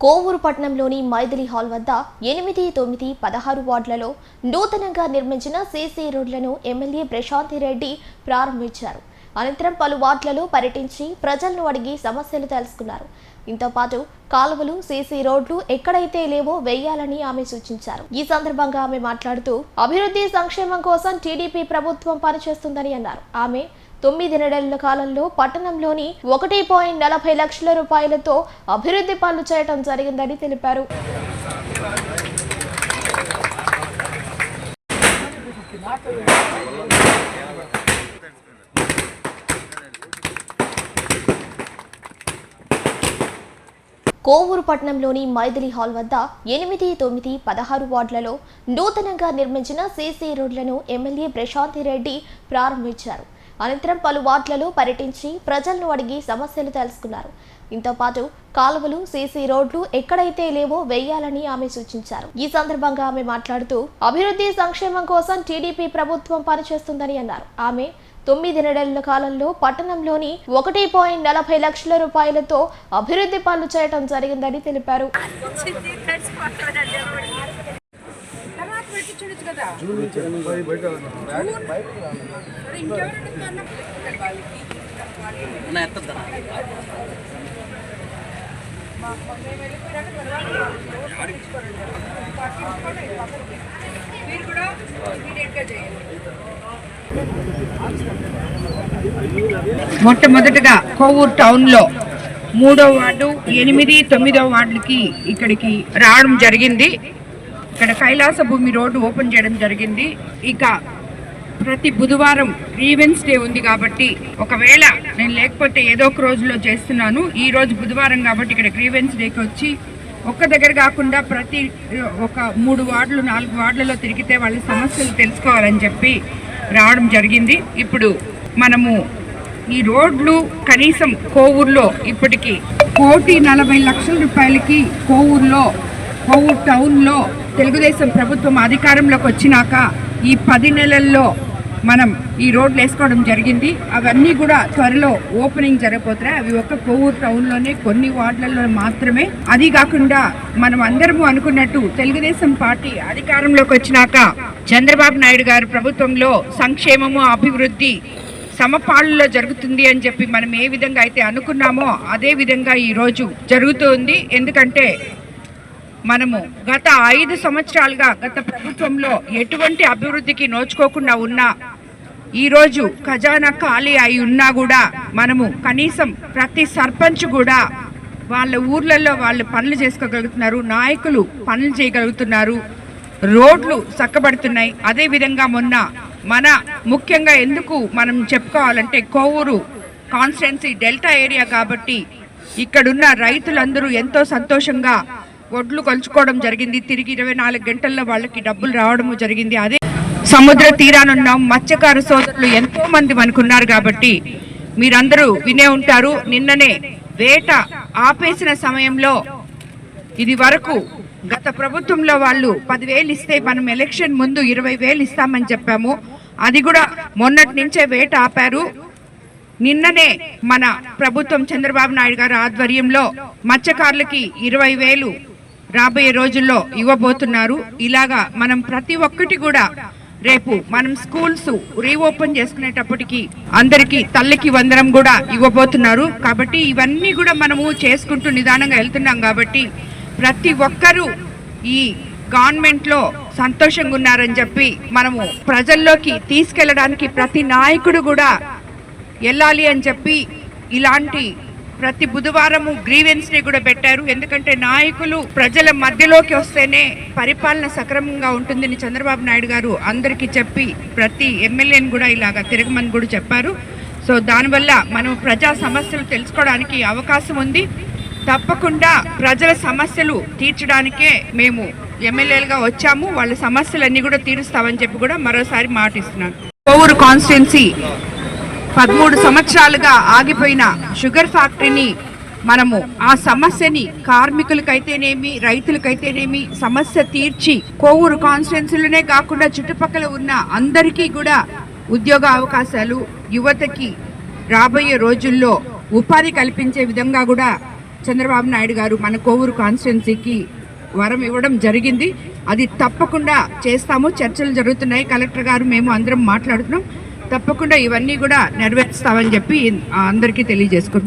కోవూరు పట్టణంలోని మైథిలి హాల్ వద్ద ఎనిమిది తొమ్మిది పదహారు వార్డులలో నూతనంగా నిర్మించిన సీసీ రోడ్లను ఎమ్మెల్యే ప్రశాంతి రెడ్డి ప్రారంభించారు. అనంతరం పలు వార్డులలో పర్యటించి ప్రజలను అడిగి సమస్యలు తెలుసుకున్నారు. దీంతో పాటు కాలువలు సీసీ రోడ్లు ఎక్కడైతే లేవో వేయాలని ఆమె సూచించారు. ఈ సందర్భంగా ఆమె మాట్లాడుతూ అభివృద్ధి సంక్షేమం కోసం టీడీపీ ప్రభుత్వం పనిచేస్తుందని అన్నారు. ఆమె తొమ్మిది నెలల కాలంలో పట్టణంలోని ఒకటి పాయింట్ నలభై లక్షల రూపాయలతో అభివృద్ధి పనులు చేయడం జరిగిందని తెలిపారు. కోవూరు పట్టణంలోని మైథిలి హాల్ వద్ద ఎనిమిది తొమ్మిది పదహారు వార్డులలో నూతనంగా నిర్మించిన సీసీ రోడ్లను ఎమ్మెల్యే ప్రశాంతి రెడ్డి ప్రారంభించారు. అనంతరం పలు వార్డులలో పర్యటించి ప్రజలను అడిగి సమస్యలు తెలుసుకున్నారు. దీంతో పాటు కాలువలు సీసీ రోడ్లు ఎక్కడైతే లేవో వేయాలని ఆమె సూచించారు. ఈ సందర్భంగా ఆమె మాట్లాడుతూ అభివృద్ధి సంక్షేమం కోసం టీడీపీ ప్రభుత్వం పనిచేస్తుందని అన్నారు. ఆమె తొమ్మిది నెలల కాలంలో పట్టణంలోని ఒకటి పాయింట్ నలభై లక్షల రూపాయలతో అభివృద్ధి పనులు చేయడం జరిగిందని తెలిపారు. మీరు కూడా ఇమీడియట్గా చేయండి. మొట్టమొదటగా కోవూరు టౌన్లో మూడో వార్డు ఎనిమిది తొమ్మిదో వార్డులకి ఇక్కడికి రావడం జరిగింది. ఇక్కడ కైలాస భూమి రోడ్డు ఓపెన్ చేయడం జరిగింది. ఇక ప్రతి బుధవారం గ్రీవెన్స్ డే ఉంది కాబట్టి ఒకవేళ నేను లేకపోతే ఏదో ఒక రోజులో చేస్తున్నాను. ఈ రోజు బుధవారం కాబట్టి ఇక్కడ గ్రీవెన్స్ డేకి వచ్చి ఒక్క దగ్గర కాకుండా ప్రతి ఒక మూడు వార్డులు నాలుగు వార్డులలో తిరిగితే వాళ్ళ సమస్యలు తెలుసుకోవాలని చెప్పి రావడం జరిగింది. ఇప్పుడు మనము ఈ రోడ్లు కనీసం కోవూరులో ఇప్పటికి కోటి నలభై లక్షల రూపాయలకి కోవూరులో కోవూరు టౌన్లో తెలుగుదేశం ప్రభుత్వం అధికారంలోకి వచ్చినాక ఈ పది నెలల్లో మనం ఈ రోడ్లు వేసుకోవడం జరిగింది. అవన్నీ కూడా త్వరలో ఓపెనింగ్ జరగబోతున్నాయి అవి ఒక్క కోవూరు టౌన్లోనే కొన్ని వార్డులలో మాత్రమే. అది కాకుండా మనం అందరము అనుకున్నట్టు తెలుగుదేశం పార్టీ అధికారంలోకి వచ్చినాక చంద్రబాబు నాయుడు గారు ప్రభుత్వంలో సంక్షేమము అభివృద్ధి సమపాళ్ళలో జరుగుతుంది అని చెప్పి మనం ఏ విధంగా అయితే అనుకున్నామో అదే విధంగా ఈరోజు జరుగుతుంది. ఎందుకంటే మనము గత ఐదు సంవత్సరాలుగా గత ప్రభుత్వంలో ఎటువంటి అభివృద్ధికి నోచుకోకుండా ఉన్నా ఈరోజు ఖజానా ఖాళీ అయి ఉన్నా కూడా మనము కనీసం ప్రతి సర్పంచ్ కూడా వాళ్ళ ఊర్లలో వాళ్ళు పనులు చేసుకోగలుగుతున్నారు నాయకులు పనులు చేయగలుగుతున్నారు రోడ్లు చక్కబడుతున్నాయి. అదే విధంగా మొన్న మన ముఖ్యంగా ఎందుకు మనం చెప్పుకోవాలంటే కోవూరు కాన్స్టిట్యున్సీ డెల్టా ఏరియా కాబట్టి ఇక్కడున్న రైతులందరూ ఎంతో సంతోషంగా ఒడ్లు కొలుచుకోవడం జరిగింది. తిరిగి ఇరవై నాలుగు గంటల్లో వాళ్ళకి డబ్బులు రావడము జరిగింది. అదే సముద్ర తీరానున్న మత్స్యకార సోదరులు ఎంతో మంది మనకున్నారు కాబట్టి మీరందరూ వినే ఉంటారు. నిన్ననే వేట ఆపేసిన సమయంలో ఇది వరకు గత ప్రభుత్వంలో వాళ్ళు పదివేలు ఇస్తే మనం ఎలక్షన్ ముందు ఇరవై వేలు ఇస్తామని చెప్పాము. అది కూడా మొన్నటి నుంచే వేట ఆపారు. నిన్ననే మన ప్రభుత్వం చంద్రబాబు నాయుడు గారి ఆధ్వర్యంలో మత్స్యకారులకి ఇరవై వేలు రాబోయే రోజుల్లో ఇవ్వబోతున్నారు. ఇలాగా మనం ప్రతి ఒక్కటి కూడా రేపు మనం స్కూల్స్ రీఓపెన్ చేసుకునేటప్పటికి అందరికి తల్లికి వందనం కూడా ఇవ్వబోతున్నారు. కాబట్టి ఇవన్నీ కూడా మనము చేసుకుంటూ నిదానంగా వెళ్తున్నాం కాబట్టి ప్రతి ఒక్కరూ ఈ గవర్నమెంట్లో సంతోషంగా ఉన్నారని చెప్పి మనము ప్రజల్లోకి తీసుకెళ్ళడానికి ప్రతి నాయకుడు కూడా వెళ్ళాలి అని చెప్పి ఇలాంటి ప్రతి బుధవారము గ్రీవెన్స్ని కూడా పెట్టారు. ఎందుకంటే నాయకులు ప్రజల మధ్యలోకి వస్తేనే పరిపాలన సక్రమంగా ఉంటుందని చంద్రబాబు నాయుడు గారు అందరికీ చెప్పి ప్రతి ఎమ్మెల్యేని కూడా ఇలాగా తిరగమని కూడా చెప్పారు. సో దానివల్ల మనం ప్రజా సమస్యలు తెలుసుకోవడానికి అవకాశం ఉంది. తప్పకుండా ప్రజల సమస్యలు తీర్చడానికే మేము ఎమ్మెల్యేలుగా వచ్చాము. వాళ్ళ సమస్యలన్నీ కూడా తీరుస్తామని చెప్పి కూడా మరోసారి మాటిస్తున్నాను. కోవూరు కాన్స్టిట్యున్సీ పదమూడు సంవత్సరాలుగా ఆగిపోయిన షుగర్ ఫ్యాక్టరీని మనము ఆ సమస్యని కార్మికులకైతేనేమి రైతులకైతేనేమి సమస్య తీర్చి కోవూరు కాన్స్టిట్యున్సీలోనే కాకుండా చుట్టుపక్కల ఉన్న అందరికీ కూడా ఉద్యోగ అవకాశాలు యువతకి రాబోయే రోజుల్లో ఉపాధి కల్పించే విధంగా కూడా చంద్రబాబు నాయుడు గారు మన కోవూరు కాన్స్టిట్యున్సీకి వరం ఇవ్వడం జరిగింది. అది తప్పకుండా చేస్తాము. చర్చలు జరుగుతున్నాయి. కలెక్టర్ గారు మేము అందరం మాట్లాడుతున్నాం. తప్పకుండా ఇవన్నీ కూడా నెరవేరుస్తామని చెప్పి అందరికీ తెలియజేసుకుంటున్నాం